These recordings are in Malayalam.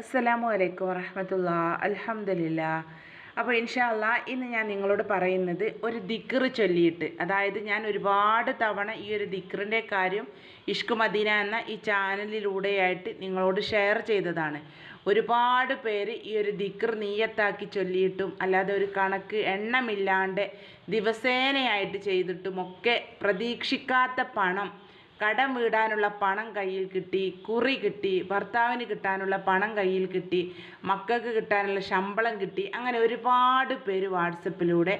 അസ്സലാമു അലൈക്കും വറഹമത്തുള്ള. അലഹമില്ല അപ്പോൾ ഇൻഷാല്ല ഇന്ന് ഞാൻ നിങ്ങളോട് പറയുന്നത് ഒരു ദിക്റ് ചൊല്ലിയിട്ട്. അതായത് ഞാൻ ഒരുപാട് തവണ ഈ ഒരു ദിക്റിന്റെ കാര്യം ഇഷ്ക് മദീന എന്ന ഈ ചാനലിലൂടെയായിട്ട് നിങ്ങളോട് ഷെയർ ചെയ്തതാണ്. ഒരുപാട് പേര് ഈ ഒരു ദിക്ർ നീയത്താക്കി ചൊല്ലിയിട്ടും അല്ലാതെ ഒരു കണക്ക് എണ്ണമില്ലാണ്ട് ദിവസേനയായിട്ട് ചെയ്തിട്ടും ഒക്കെ പ്രതീക്ഷിക്കാത്ത പണം കടം വീടാനുള്ള പണം കയ്യിൽ കിട്ടി കുറി കിട്ടി ഭർത്താവിന് കിട്ടാനുള്ള പണം കയ്യിൽ കിട്ടി മക്കൾക്ക് കിട്ടാനുള്ള ശമ്പളം കിട്ടി അങ്ങനെ ഒരുപാട് പേര് വാട്സപ്പിലൂടെ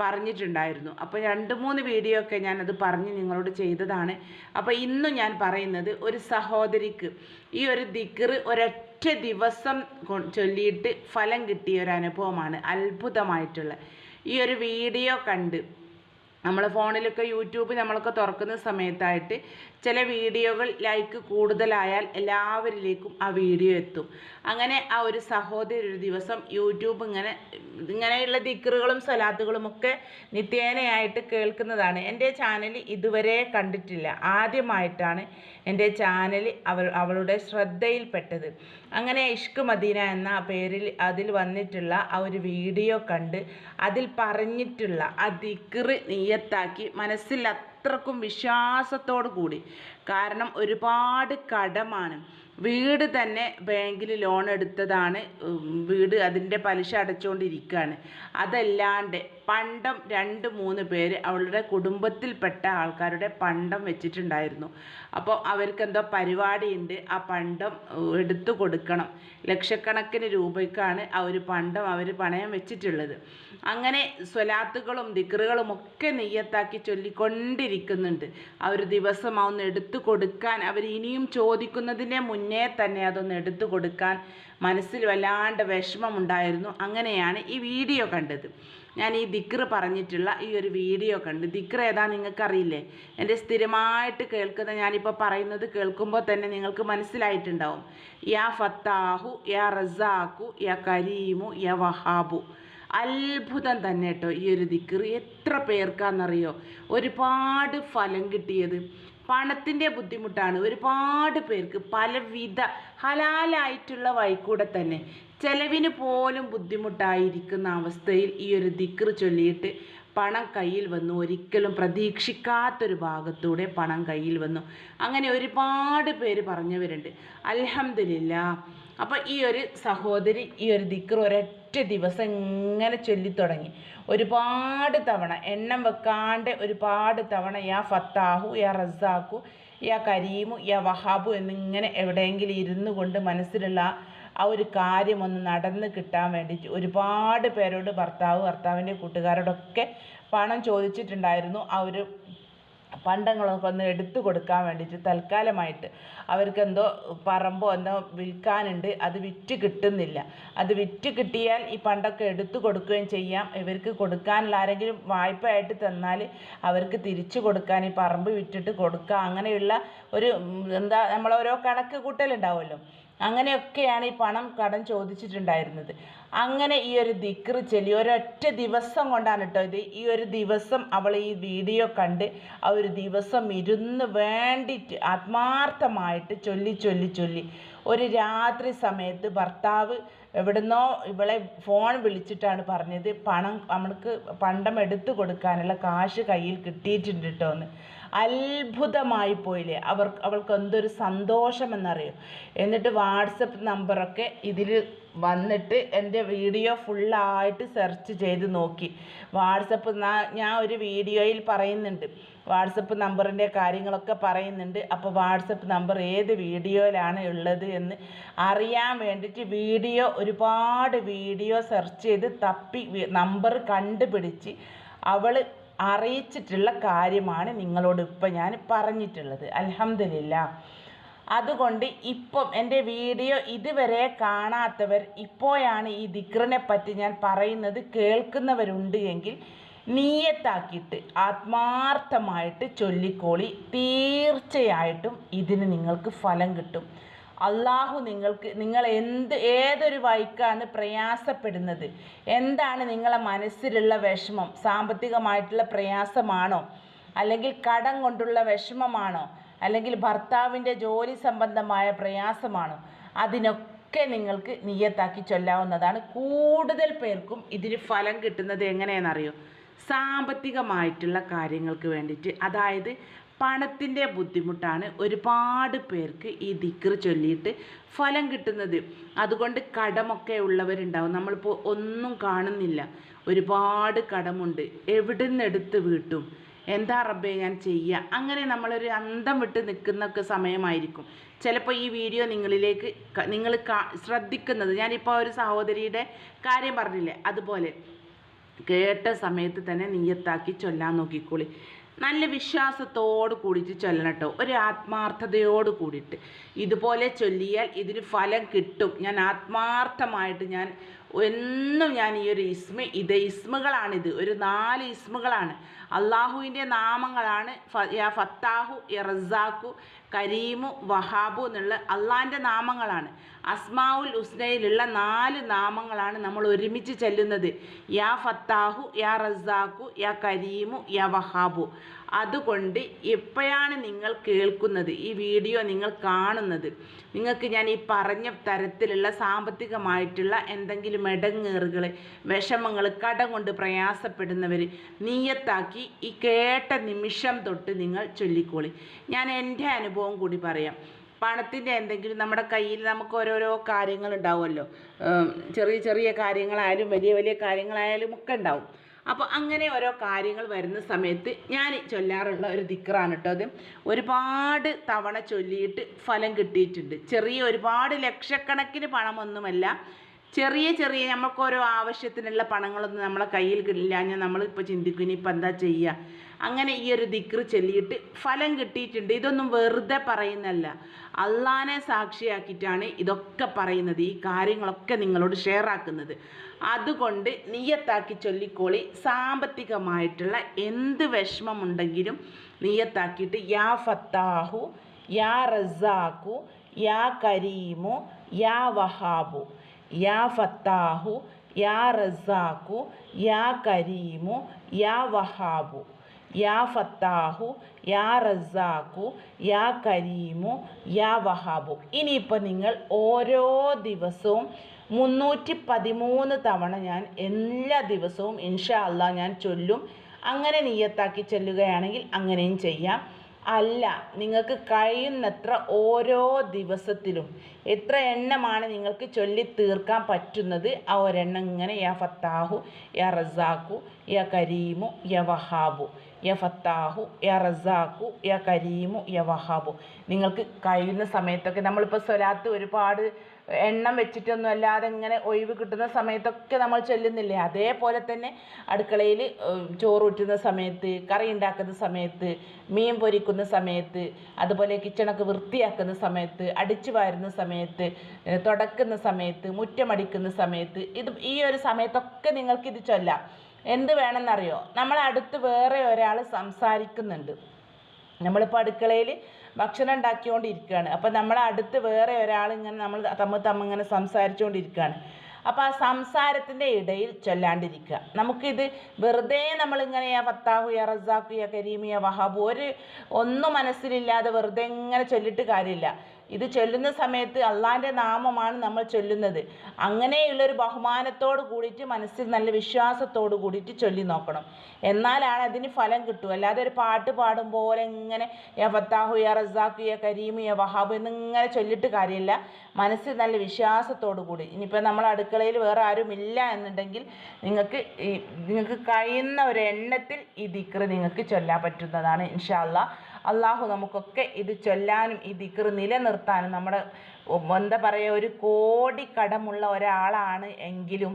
പറഞ്ഞിട്ടുണ്ടായിരുന്നു. അപ്പോൾ രണ്ട് മൂന്ന് വീഡിയോ ഒക്കെ ഞാനത് പറഞ്ഞ് നിങ്ങളോട് ചെയ്തതാണ്. അപ്പോൾ ഇന്നും ഞാൻ പറയുന്നത് ഒരു സഹോദരിക്ക് ഈ ഒരു ദിക്റ് ഒരൊറ്റ ദിവസം ചൊല്ലിയിട്ട് ഫലം കിട്ടിയ ഒരു അനുഭവമാണ് അത്ഭുതമായിട്ടുള്ള. ഈ ഒരു വീഡിയോ കണ്ട് നമ്മൾ ഫോണിലൊക്കെ യൂട്യൂബ് നമ്മളൊക്കെ തുറക്കുന്ന സമയത്തായിട്ട് ചില വീഡിയോകൾ ലൈക്ക് കൂടുതലായാൽ എല്ലാവരിലേക്കും ആ വീഡിയോ എത്തും. അങ്ങനെ ആ ഒരു സഹോദരി ഒരു ദിവസം യൂട്യൂബ് ഇങ്ങനെ ഇങ്ങനെയുള്ള ദിക്കറുകളും സലാത്തുകളും ഒക്കെ നിത്യേനയായിട്ട് കേൾക്കുന്നതാണ്. എന്റെ ചാനൽ ഇതുവരെ കണ്ടിട്ടില്ല. ആദ്യമായിട്ടാണ് എന്റെ ചാനൽ അവൾ അവളുടെ ശ്രദ്ധയിൽപ്പെട്ടത്. അങ്ങനെ ഇഷ്ക് മദീന എന്ന പേരിൽ അതിൽ വന്നിട്ടുള്ള ആ ഒരു വീഡിയോ കണ്ട് അതിൽ പറഞ്ഞിട്ടുള്ള ആ ദിക്റ് നീയത്താക്കി മനസ്സിൽ അത്രക്കും വിശ്വാസത്തോടു കൂടി. കാരണം ഒരുപാട് കടമാണ്. വീട് തന്നെ ബാങ്കിൽ ലോൺ എടുത്തതാണ്. വീട് അതിന്റെ പലിശ അടച്ചുകൊണ്ടിരിക്കുകയാണ് അതല്ലാണ്ട് പണ്ടം രണ്ട് മൂന്ന് പേര് അവളുടെ കുടുംബത്തിൽപ്പെട്ട ആൾക്കാരുടെ പണ്ടം വെച്ചിട്ടുണ്ടായിരുന്നു. അപ്പോൾ അവർക്ക് എന്തോ പരിപാടിയുണ്ട്. ആ പണ്ടം എടുത്തു കൊടുക്കണം. ലക്ഷക്കണക്കിന് രൂപയ്ക്കാണ് ആ ഒരു പണ്ടം അവർ പണയം വെച്ചിട്ടുള്ളത്. അങ്ങനെ സ്വലാത്തുകളും ദിക്റുകളും ഒക്കെ നെയ്യത്താക്കി ചൊല്ലിക്കൊണ്ടിരിക്കുന്നുണ്ട്. ആ ഒരു ദിവസം അതൊന്ന് എടുത്തു കൊടുക്കാൻ അവർ ഇനിയും ചോദിക്കുന്നതിന്റെ മുന്നേ തന്നെ അതൊന്ന് എടുത്തു കൊടുക്കാൻ മനസ്സിൽ വല്ലാണ്ട് വിഷമമുണ്ടായിരുന്നു. അങ്ങനെയാണ് ഈ വീഡിയോ കണ്ടത്. ഞാൻ ഈ ദിക്ർ പറഞ്ഞിട്ടുള്ള ഈ ഒരു വീഡിയോ കണ്ട്. ദിക്റ് ഏതാ നിങ്ങൾക്കറിയില്ലേ? എന്റെ സ്ഥിരമായിട്ട് കേൾക്കുന്ന ഞാനിപ്പോൾ പറയുന്നത് കേൾക്കുമ്പോൾ തന്നെ നിങ്ങൾക്ക് മനസ്സിലായിട്ടുണ്ടാവും. യാ ഫത്താഹു യാ റസാഖു യാ കരീമു യാ വഹാബു. അത്ഭുതം തന്നെ കേട്ടോ ഈ ഒരു ദിക്ർ. എത്ര പേർക്കാണെന്നറിയോ? ഒരുപാട് ഫലം കിട്ടിയത്. പണത്തിന്റെ ബുദ്ധിമുട്ടാണ്. ഒരുപാട് പേർക്ക് പലവിധ ഹലാലായിട്ടുള്ള വഴിക്കൂടെ തന്നെ ചെലവിന് പോലും ബുദ്ധിമുട്ടായിരിക്കുന്ന അവസ്ഥയിൽ ഈ ഒരു ദിക്റ് ചൊല്ലിയിട്ട് പണം കയ്യിൽ വന്നു. ഒരിക്കലും പ്രതീക്ഷിക്കാത്തൊരു ഭാഗത്തൂടെ പണം കയ്യിൽ വന്നു. അങ്ങനെ ഒരുപാട് പേര് പറഞ്ഞവരുണ്ട്. അലഹമില്ല അപ്പോൾ ഈ ഒരു സഹോദരി ഈ ഒരു ദിക്ർ ഒരൊറ്റ ദിവസം ഇങ്ങനെ ചൊല്ലിത്തുടങ്ങി ഒരുപാട് തവണ എണ്ണം വെക്കാണ്ട് ഒരുപാട് തവണ യാ ഫത്താഹു യാ റസാഖു യാ കരീമു യാ വഹാബു എന്നിങ്ങനെ എവിടെയെങ്കിലും ഇരുന്നു കൊണ്ട് മനസ്സിലുള്ള ആ ഒരു കാര്യം ഒന്ന് നടന്ന് കിട്ടാൻ വേണ്ടി ഒരുപാട് പേരോട് ഭർത്താവ് ഭർത്താവിന്റെ കൂട്ടുകാരോടൊക്കെ പണം ചോദിച്ചിട്ടുണ്ടായിരുന്നു. ആ ഒരു പണ്ടങ്ങളൊക്കെ ഒന്ന് എടുത്തു കൊടുക്കാൻ വേണ്ടിയിട്ട് തൽക്കാലമായിട്ട് അവർക്കെന്തോ പറമ്പോ എന്തോ വിൽക്കാനുണ്ട്. അത് വിറ്റ് കിട്ടുന്നില്ല. അത് വിറ്റ് കിട്ടിയാൽ ഈ പണ്ടൊക്കെ എടുത്തു കൊടുക്കുകയും ചെയ്യാം. ഇവർക്ക് കൊടുക്കാനുള്ള ആരെങ്കിലും വായ്പയായിട്ട് തന്നാൽ അവർക്ക് തിരിച്ചു കൊടുക്കാൻ ഈ പറമ്പ് വിറ്റിട്ട് കൊടുക്കുക അങ്ങനെയുള്ള ഒരു എന്താ നമ്മളോരോ കണക്ക് കൂട്ടലുണ്ടാവുമല്ലോ. അങ്ങനെയൊക്കെയാണ് ഈ പണം കടം ചോദിച്ചിട്ടുണ്ടായിരുന്നത്. അങ്ങനെ ഈ ഒരു ദിക്റ് ചെല്ലി ഒരൊറ്റ ദിവസം കൊണ്ടാണ് കേട്ടോ ഇത്. ഈ ഒരു ദിവസം അവൾ ഈ വീഡിയോ കണ്ട് ആ ഒരു ദിവസം ഇരുന്ന് വേണ്ടിയിട്ട് ആത്മാർത്ഥമായിട്ട് ചൊല്ലി ചൊല്ലി ചൊല്ലി. ഒരു രാത്രി സമയത്ത് ഭർത്താവ് എവിടുന്നോ ഇവളെ ഫോൺ വിളിച്ചിട്ടാണ് പറഞ്ഞത്. പണം നമ്മൾക്ക് പണ്ടം എടുത്തു കൊടുക്കാനുള്ള കാശ് കയ്യിൽ കിട്ടിയിട്ടുണ്ട് കേട്ടോ എന്ന്. അത്ഭുതമായി പോയില്ലേ. അവർ അവൾക്ക് എന്തൊരു സന്തോഷമെന്നറിയോ. എന്നിട്ട് വാട്സപ്പ് നമ്പറൊക്കെ ഇതിൽ വന്നിട്ട് എന്റെ വീഡിയോ ഫുള്ളായിട്ട് സെർച്ച് ചെയ്ത് നോക്കി. വാട്സപ്പ് ഞാൻ ഒരു വീഡിയോയിൽ പറയുന്നുണ്ട്. വാട്സപ്പ് നമ്പറിന്റെ കാര്യങ്ങളൊക്കെ പറയുന്നുണ്ട്. അപ്പോൾ വാട്സപ്പ് നമ്പർ ഏത് വീഡിയോയിലാണ് ഉള്ളത് എന്ന് അറിയാൻ വേണ്ടിയിട്ട് വീഡിയോ ഒരുപാട് വീഡിയോ സെർച്ച് ചെയ്ത് തപ്പി നമ്പർ കണ്ടുപിടിച്ച് അവൾ അറിയിച്ചിട്ടുള്ള കാര്യമാണ് നിങ്ങളോട് ഇപ്പം ഞാൻ പറഞ്ഞിട്ടുള്ളത്. അലഹമില്ല അതുകൊണ്ട് ഇപ്പം എന്റെ വീഡിയോ ഇതുവരെ കാണാത്തവർ ഇപ്പോഴാണ് ഈ ദിക്റിനെ പറ്റി ഞാൻ പറയുന്നത് കേൾക്കുന്നവരുണ്ട് എങ്കിൽ നീയത്താക്കിയിട്ട് ആത്മാർത്ഥമായിട്ട് ചൊല്ലിക്കോളി. തീർച്ചയായിട്ടും ഇതിന് നിങ്ങൾക്ക് ഫലം കിട്ടും. അള്ളാഹു നിങ്ങൾക്ക് നിങ്ങൾ എന്ത് ഏതൊരു വഴിക്കാണ് പ്രയാസപ്പെടുന്നത്? എന്താണ് നിങ്ങളെ മനസ്സിലുള്ള വിഷമം? സാമ്പത്തികമായിട്ടുള്ള പ്രയാസമാണോ? അല്ലെങ്കിൽ കടം കൊണ്ടുള്ള വിഷമമാണോ? അല്ലെങ്കിൽ ഭർത്താവിന്റെ ജോലി സംബന്ധമായ പ്രയാസമാണോ? അതിനൊക്കെ നിങ്ങൾക്ക് നിയത്താക്കി ചൊല്ലാവുന്നതാണ്. കൂടുതൽ പേർക്കും ഇതിന് ഫലം കിട്ടുന്നത് എങ്ങനെയാണെന്നറിയോ? സാമ്പത്തികമായിട്ടുള്ള കാര്യങ്ങൾക്ക് വേണ്ടിയിട്ട്. അതായത് പണത്തിന്റെ ബുദ്ധിമുട്ടാണ് ഒരുപാട് പേർക്ക് ഈ ദിക്ർ ചൊല്ലിയിട്ട് ഫലം കിട്ടുന്നത്. അതുകൊണ്ട് കടമൊക്കെ ഉള്ളവരുണ്ടാവും. നമ്മളിപ്പോൾ ഒന്നും കാണുന്നില്ല. ഒരുപാട് കടമുണ്ട്. എവിടെ നിന്ന് എടുത്ത് വീട്ടും? എന്താ റബ്ബേ ഞാൻ ചെയ്യുക അങ്ങനെ നമ്മളൊരു അന്തം വിട്ട് നിൽക്കുന്നൊക്കെ സമയമായിരിക്കും. ചിലപ്പോൾ ഈ വീഡിയോ നിങ്ങളിലേക്ക് നിങ്ങൾ ശ്രദ്ധിക്കുന്നത് ഞാനിപ്പോൾ ഒരു സഹോദരിയുടെ കാര്യം പറഞ്ഞില്ലേ? അതുപോലെ കേട്ട സമയത്ത് തന്നെ നീയത്താക്കി ചൊല്ലാൻ നോക്കിക്കോളി. നല്ല വിശ്വാസത്തോട് കൂടിയിട്ട് ചൊല്ലണം കേട്ടോ. ഒരു ആത്മാർത്ഥതയോട് കൂടിയിട്ട്. ഇതുപോലെ ചൊല്ലിയാൽ ഇതിന് ഫലം കിട്ടും. ഞാൻ ആത്മാർത്ഥമായിട്ട് ഞാൻ എന്നും ഞാൻ ഈ ഒരു ഇസ്മ ഇത് ഇസ്മുകളാണിത്. ഒരു നാല് ഇസ്മുകളാണ്. അള്ളാഹുവിന്റെ നാമങ്ങളാണ് ഫത്താഹു റസാഖു കരീമു വഹാബു എന്നുള്ള അള്ളാഹിന്റെ നാമങ്ങളാണ്. അസ്മാവുൽ ഉസ്നയിലുള്ള നാല് നാമങ്ങളാണ് നമ്മൾ ഒരുമിച്ച് ചെല്ലുന്നത്. യാ ഫത്താഹു യാ റസാഖു യാ കരീമു യാ വഹാബു. അതുകൊണ്ട് എപ്പോഴാണ് നിങ്ങൾ കേൾക്കുന്നത്? ഈ വീഡിയോ നിങ്ങൾ കാണുന്നത്. നിങ്ങൾക്ക് ഞാൻ ഈ പറഞ്ഞ തരത്തിലുള്ള സാമ്പത്തികമായിട്ടുള്ള എന്തെങ്കിലും ഇടങ്ങേറുകൾ വിഷമങ്ങൾ കടം കൊണ്ട് പ്രയാസപ്പെടുന്നവർ നീയത്താക്കി ഈ കേട്ട നിമിഷം തൊട്ട് നിങ്ങൾ ചൊല്ലിക്കോളി. ഞാൻ എന്റെ അനുഭവം കൂടി പറയാം. പണത്തിന്റെ എന്തെങ്കിലും നമ്മുടെ കയ്യിൽ നമുക്ക് ഓരോരോ കാര്യങ്ങൾ ഉണ്ടാവുമല്ലോ ചെറിയ ചെറിയ കാര്യങ്ങളായാലും വലിയ വലിയ കാര്യങ്ങളായാലും ഒക്കെ ഉണ്ടാവും. അപ്പോൾ അങ്ങനെ ഓരോ കാര്യങ്ങൾ വരുന്ന സമയത്ത് ഞാൻ ചൊല്ലാറുള്ള ഒരു ദിക്റാണ് കേട്ടോ അത്. ഒരുപാട് തവണ ചൊല്ലിയിട്ട് ഫലം കിട്ടിയിട്ടുണ്ട്. ചെറിയ ഒരുപാട് ലക്ഷക്കണക്കിന് പണമൊന്നുമല്ല. ചെറിയ ചെറിയ നമുക്ക് ഓരോ ആവശ്യത്തിനുള്ള പണങ്ങളൊന്നും നമ്മളെ കയ്യിൽ കിട്ടില്ല. ഞാൻ നമ്മളിപ്പോൾ ചിന്തിക്കും ഇനിയിപ്പോൾ എന്താ ചെയ്യുക അങ്ങനെ ഈ ഒരു ദിക്ർ ചൊല്ലിയിട്ട് ഫലം കിട്ടിയിട്ടുണ്ട്. ഇതൊന്നും വെറുതെ പറയുന്നല്ല അള്ളാനെ സാക്ഷിയാക്കിയിട്ടാണ് ഇതൊക്കെ പറയുന്നത്. ഈ കാര്യങ്ങളൊക്കെ നിങ്ങളോട് ഷെയർ ആക്കുന്നത്. അതുകൊണ്ട് നീയത്താക്കി ചൊല്ലിക്കോളി. സാമ്പത്തികമായിട്ടുള്ള എന്ത് വിഷമമുണ്ടെങ്കിലും നീയത്താക്കിയിട്ട് യാ ഫത്താഹു യാ റസാഖു യാ കരീമു യാ വഹാബു യാ ഫത്താഹു യാ റസാഖു യാ കരീമു യാ വഹാബു. യാ ഫത്താഹു യാ റസാഖു യാ കരീമു യാ വഹാബു. ഇനിയിപ്പോൾ നിങ്ങൾ ഓരോ ദിവസവും മുന്നൂറ്റി പതിമൂന്ന് തവണ ഞാൻ എല്ലാ ദിവസവും ഇൻഷാ അള്ളാ ഞാൻ ചൊല്ലും. അങ്ങനെ നീയത്താക്കി ചെല്ലുകയാണെങ്കിൽ അങ്ങനെയും ചെയ്യാം. അല്ല നിങ്ങൾക്ക് കഴിയുന്നത്ര ഓരോ ദിവസത്തിലും എത്ര എണ്ണമാണ് നിങ്ങൾക്ക് ചൊല്ലി തീർക്കാൻ പറ്റുന്നത്? ആ ഒരെണ്ണം ഇങ്ങനെ യാ ഫത്താഹു യാ റസാഖു യാ കരീമു യാ വഹാബു. യ ഫത്താഹു യ റസാഖു യ കരീമു യ വഹാബു. നിങ്ങൾക്ക് കഴിയുന്ന സമയത്തൊക്കെ നമ്മളിപ്പോൾ സ്വലാത്ത് ഒരുപാട് എണ്ണം വെച്ചിട്ടൊന്നും അല്ലാതെ ഇങ്ങനെ ഒഴിവ് കിട്ടുന്ന സമയത്തൊക്കെ നമ്മൾ ചൊല്ലുന്നില്ലേ? അതേപോലെ തന്നെ അടുക്കളയിൽ ചോറൂറ്റുന്ന സമയത്ത് കറി ഉണ്ടാക്കുന്ന സമയത്ത് മീൻ പൊരിക്കുന്ന സമയത്ത് അതുപോലെ കിച്ചണൊക്കെ വൃത്തിയാക്കുന്ന സമയത്ത് അടിച്ചു വാരുന്ന സമയത്ത് തുടക്കുന്ന സമയത്ത് മുറ്റമടിക്കുന്ന സമയത്ത് ഇത് ഈ ഒരു സമയത്തൊക്കെ നിങ്ങൾക്കിത് ചൊല്ലാം. എന്ത് വേണമെന്നറിയോ? നമ്മളടുത്ത് വേറെ ഒരാൾ സംസാരിക്കുന്നുണ്ട്. നമ്മളിപ്പോൾ അടുക്കളയിൽ ഭക്ഷണം ഉണ്ടാക്കിക്കൊണ്ടിരിക്കുകയാണ്. അപ്പോൾ നമ്മളെ അടുത്ത് വേറെ ഒരാൾ ഇങ്ങനെ നമ്മൾ തമ്മിൽ തമ്മിൽ ഇങ്ങനെ സംസാരിച്ചുകൊണ്ടിരിക്കുകയാണ്. അപ്പോൾ ആ സംസാരത്തിന്റെ ഇടയിൽ ചൊല്ലാണ്ടിരിക്കുക. നമുക്കിത് വെറുതെ നമ്മളിങ്ങനെ യാ ഫത്താഹു യാ റസാഖു യാ യാ വഹാബു ഒരു ഒന്നും മനസ്സിലില്ലാതെ വെറുതെ ഇങ്ങനെ ചൊല്ലിട്ട് കാര്യമില്ല. ഇത് ചൊല്ലുന്ന സമയത്ത് അള്ളാന്റെ നാമമാണ് നമ്മൾ ചൊല്ലുന്നത്. അങ്ങനെയുള്ളൊരു ബഹുമാനത്തോട് കൂടിയിട്ട് മനസ്സിൽ നല്ല വിശ്വാസത്തോട് കൂടിയിട്ട് ചൊല്ലി നോക്കണം. എന്നാലാണ് അതിന് ഫലം കിട്ടുക അല്ലാതെ ഒരു പാട്ട് പാടും പോലെ ഇങ്ങനെ യാ ഫത്താഹു യാ റസാഖു യ യാ വഹാബ് എന്നിങ്ങനെ ചൊല്ലിട്ട് കാര്യമില്ല. മനസ്സിൽ നല്ല വിശ്വാസത്തോടു കൂടി. ഇനിയിപ്പോൾ നമ്മൾ അടുക്കളയിൽ വേറെ ആരും ഇല്ല എന്നുണ്ടെങ്കിൽ നിങ്ങൾക്ക് ഈ നിങ്ങൾക്ക് കഴിയുന്ന ഒരു എണ്ണത്തിൽ ഈ ദിക്ർ നിങ്ങൾക്ക് ചൊല്ലാൻ പറ്റുന്നതാണ് ഇൻഷാല്ല അള്ളാഹു നമുക്കൊക്കെ ഇത് ചൊല്ലാനും ഈ ദിക്ർ നിലനിർത്താനും നമ്മുടെ എന്താ പറയുക ഒരു കോടി കടമുള്ള ഒരാളാണ് എങ്കിലും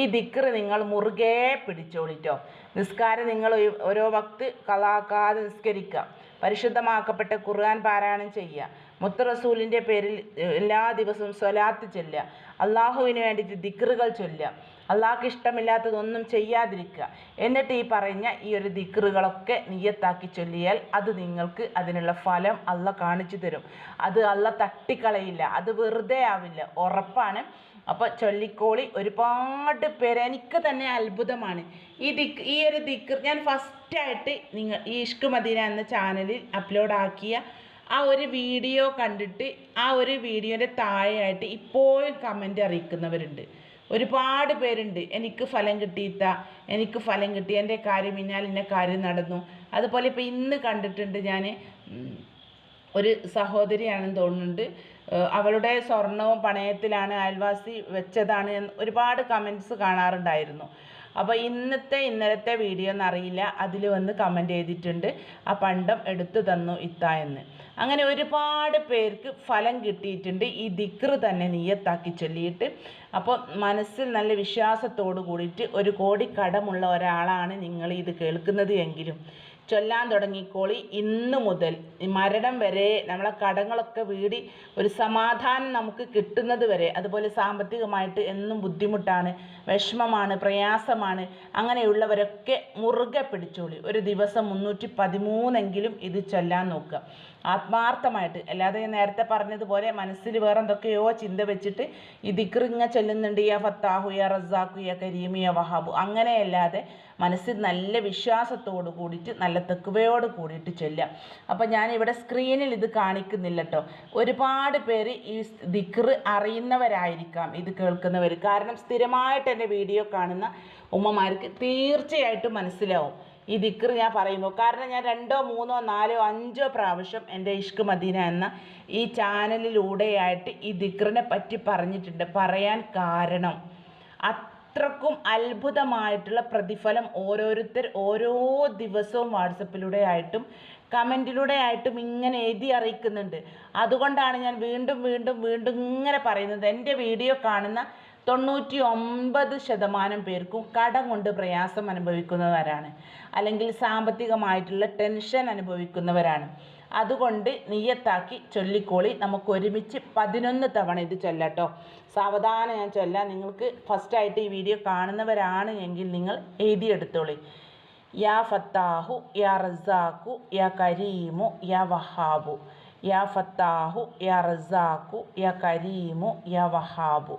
ഈ ദിക്ർ നിങ്ങൾ മുറുകെ പിടിച്ചോളിട്ടോ. നിസ്കാരം നിങ്ങൾ ഓരോ വക്ത് കളാക്കാതെ നിസ്കരിക്കുക. പരിശുദ്ധമാക്കപ്പെട്ട ഖുർആൻ പാരായണം ചെയ്യുക. മുത്ത് റസൂലിന്റെ പേരിൽ എല്ലാ ദിവസവും സ്വലാത്ത് ചൊല്ലുക. അള്ളാഹുവിന് വേണ്ടിയിട്ട് ദിക്റുകൾ ചൊല്ലുക. അള്ളാഹ്ക്ക് ഇഷ്ടമില്ലാത്തതൊന്നും ചെയ്യാതിരിക്കുക. എന്നിട്ട് ഈ പറഞ്ഞ ഈ ഒരു ദിക്റുകളൊക്കെ നീയത്താക്കി ചൊല്ലിയാൽ അത് നിങ്ങൾക്ക് അതിനുള്ള ഫലം അല്ല കാണിച്ചു തരും. അത് അല്ല തട്ടിക്കളയില്ല. അത് വെറുതെ ആവില്ല. ഉറപ്പാണ്. അപ്പോൾ ചൊല്ലിക്കോളി ഒരുപാട് പേര് എനിക്ക് തന്നെ അത്ഭുതമാണ്. ഈ ദിക് ഈ ഒരു ദിക്ർ ഞാൻ ഫസ്റ്റായിട്ട് നിങ്ങൾ ഈ ഇഷ്ക് മദീന എന്ന ചാനലിൽ അപ്ലോഡ് ആക്കിയ ആ ഒരു വീഡിയോ കണ്ടിട്ട് ആ ഒരു വീഡിയോന്റെ താഴെയായിട്ട് ഇപ്പോഴും കമന്റ് അറിയിക്കുന്നവരുണ്ട്. ഒരുപാട് പേരുണ്ട്. എനിക്ക് ഫലം കിട്ടിയിട്ട എനിക്ക് ഫലം കിട്ടി എന്റെ കാര്യം ഇന്നാൽ ഇന്ന കാര്യം നടന്നു. അതുപോലെ ഇപ്പോൾ ഇന്ന് കണ്ടിട്ടുണ്ട് ഞാൻ ഒരു സഹോദരിയാണെന്ന് തോന്നുന്നുണ്ട്. അവളുടെ സ്വർണവും പണയത്തിലാണ് അയൽവാസി വെച്ചതാണ് എന്ന് ഒരുപാട് കമന്റ്സ് കാണാറുണ്ടായിരുന്നു. അപ്പോൾ ഇന്നത്തെ ഇന്നലത്തെ വീഡിയോ എന്നറിയില്ല അതിൽ വന്ന് കമന്റ് ചെയ്തിട്ടുണ്ട്. ആ പണ്ടം എടുത്തു തന്നു ഇത്ത എന്ന്. അങ്ങനെ ഒരുപാട് പേർക്ക് ഫലം കിട്ടിയിട്ടുണ്ട്. ഈ ദിക്ർ തന്നെ നീയത്താക്കി ചൊല്ലിയിട്ട്. അപ്പോൾ മനസ്സിൽ നല്ല വിശ്വാസത്തോടു കൂടിയിട്ട് ഒരു കോടി കടമുള്ള ഒരാളാണ് നിങ്ങൾ ഇത് കേൾക്കുന്നത് എങ്കിലും. ചൊല്ലാൻ തുടങ്ങിക്കോളി. ഇന്ന് മുതൽ മരണം വരെ നമ്മളെ കടങ്ങളൊക്കെ വീടി ഒരു സമാധാനം നമുക്ക് കിട്ടുന്നത് വരെ അതുപോലെ സാമ്പത്തികമായിട്ട് എന്നും ബുദ്ധിമുട്ടാണ് വിഷമമാണ് പ്രയാസമാണ് അങ്ങനെയുള്ളവരൊക്കെ മുറുകെ പിടിച്ചോളി. ഒരു ദിവസം മുന്നൂറ്റി പതിമൂന്നെങ്കിലും ഇത് ചൊല്ലാൻ നോക്കുക. ആത്മാർത്ഥമായിട്ട്. അല്ലാതെ ഞാൻ നേരത്തെ പറഞ്ഞതുപോലെ മനസ്സിൽ വേറെ എന്തൊക്കെയോ ചിന്ത വെച്ചിട്ട് ഈ ദിക്റിങ്ങ ചൊല്ലുന്നുണ്ട് യാ ഫത്താഹു യാ റസാഖു യാ കരീമു യാ വഹാബു. അങ്ങനെയല്ലാതെ മനസ്സിൽ നല്ല വിശ്വാസത്തോട് കൂടിയിട്ട് നല്ല തെക്കുവയോട് കൂടിയിട്ട് ചൊല്ലാം അപ്പോൾ ഞാനിവിടെ സ്ക്രീനിൽ ഇത് കാണിക്കുന്നില്ല കേട്ടോ ഒരുപാട് പേര് ഈ ദിക്ർ അറിയുന്നവരായിരിക്കാം ഇത് കേൾക്കുന്നവർ കാരണം സ്ഥിരമായിട്ട് എന്റെ വീഡിയോ കാണുന്ന ഉമ്മമാർക്ക് തീർച്ചയായിട്ടും മനസ്സിലാവും. ഈ ദിക്ർ ഞാൻ പറയുന്നു. കാരണം ഞാൻ രണ്ടോ മൂന്നോ നാലോ അഞ്ചോ പ്രാവശ്യം എന്റെ ഇഷ്ക് മദീന എന്ന ഈ ചാനലിലൂടെയായിട്ട് ഈ ദിക്റിനെ പറ്റി പറഞ്ഞിട്ടുണ്ട്. പറയാൻ കാരണം അത്രക്കും അത്ഭുതമായിട്ടുള്ള പ്രതിഫലം ഓരോരുത്തർ ഓരോ ദിവസവും വാട്സപ്പിലൂടെ ആയിട്ടും കമന്റിലൂടെ ആയിട്ടും ഇങ്ങനെ എഴുതി അറിയിക്കുന്നുണ്ട്. അതുകൊണ്ടാണ് ഞാൻ വീണ്ടും വീണ്ടും വീണ്ടും ഇങ്ങനെ പറയുന്നത്. എന്റെ വീഡിയോ കാണുന്ന തൊണ്ണൂറ്റി ഒമ്പത് ശതമാനം പേർക്കും കടം കൊണ്ട് പ്രയാസം അനുഭവിക്കുന്നവരാണ്. അല്ലെങ്കിൽ സാമ്പത്തികമായിട്ടുള്ള ടെൻഷൻ അനുഭവിക്കുന്നവരാണ്. അതുകൊണ്ട് നീയത്താക്കി ചൊല്ലിക്കോളി. നമുക്ക് ഒരുമിച്ച് പതിനൊന്ന് തവണ ഇത് ചൊല്ലട്ടോ. സാവധാനം ഞാൻ ചൊല്ലാം. നിങ്ങൾക്ക് ഫസ്റ്റായിട്ട് ഈ വീഡിയോ കാണുന്നവരാണ് എങ്കിൽ നിങ്ങൾ എഴുതിയെടുത്തോളി. യാ ഫത്താഹു യാ റസാഖു യാ കരീമു യാ വഹാബു. യാ ഫത്താഹു യാ റസാഖു യാ കരീമു യാ വഹാബു.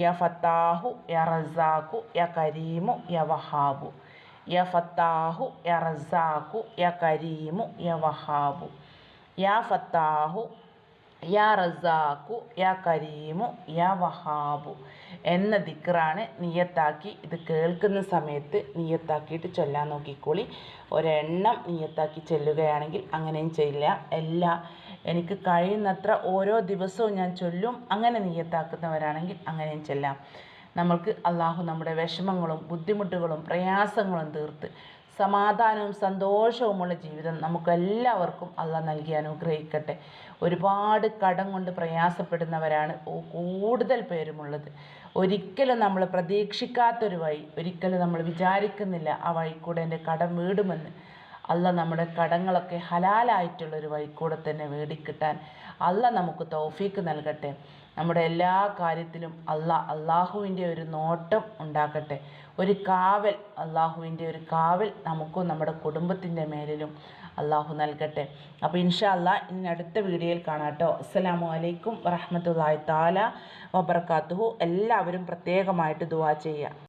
യാ ഫത്താഹു യാ റസാഖു യാ കരീമു യാ വഹാബു. യാ ഫത്താഹു യാ റസാഖു യാ കരീമു യാ വഹാബു. യാ ഫത്താഹു യാ റസാഖു യാ കരീമു യാ വഹാബു. എന്ന ദിക്റാണ് നിയത്താക്കി ഇത് കേൾക്കുന്ന സമയത്ത് നിയത്താക്കിയിട്ട് ചൊല്ലാൻ നോക്കിക്കോളി. ഒരെണ്ണം നിയത്താക്കി ചെല്ലുകയാണെങ്കിൽ അങ്ങനെയും ചെയ്യില്ല എല്ലാ എനിക്ക് കഴിയുന്നത്ര ഓരോ ദിവസവും ഞാൻ ചൊല്ലും. അങ്ങനെ നിയത്താക്കുന്നവരാണെങ്കിൽ അങ്ങനെയും ചെല്ലാം. നമ്മൾക്ക് അള്ളാഹു നമ്മുടെ വിഷമങ്ങളും ബുദ്ധിമുട്ടുകളും പ്രയാസങ്ങളും തീർത്ത് സമാധാനവും സന്തോഷവുമുള്ള ജീവിതം നമുക്കെല്ലാവർക്കും അള്ളാഹ് നൽകി അനുഗ്രഹിക്കട്ടെ. ഒരുപാട് കടം കൊണ്ട് പ്രയാസപ്പെടുന്നവരാണ് കൂടുതൽ പേരുമുള്ളത്. ഒരിക്കലും നമ്മൾ പ്രതീക്ഷിക്കാത്തൊരു വഴി ഒരിക്കലും നമ്മൾ വിചാരിക്കുന്നില്ല ആ വഴി കൂടെ എന്റെ കടം വീടുമെന്ന്. അല്ല നമ്മുടെ കടങ്ങളൊക്കെ ഹലാലായിട്ടുള്ളൊരു വഴി കൂടെ തന്നെ വേടിക്കിട്ടാൻ അല്ല നമുക്ക് തൗഫീക്ക് നൽകട്ടെ. നമ്മുടെ എല്ലാ കാര്യത്തിലും അല്ല അള്ളാഹുവിന്റെ ഒരു നോട്ടം ഉണ്ടാക്കട്ടെ ഒരു കാവൽ അള്ളാഹുവിന്റെ ഒരു കാവൽ നമുക്കും നമ്മുടെ കുടുംബത്തിന്റെ മേലിലും അള്ളാഹു നൽകട്ടെ. അപ്പോൾ ഇൻഷാ ഇനി അടുത്ത വീഡിയോയിൽ കാണാട്ടോ അസ്സലാമു അലൈക്കും വറഹമത്തല്ലാഹി താല വബർക്കാത്തുഹു എല്ലാവരും പ്രത്യേകമായിട്ട് ദുവാ ചെയ്യുക.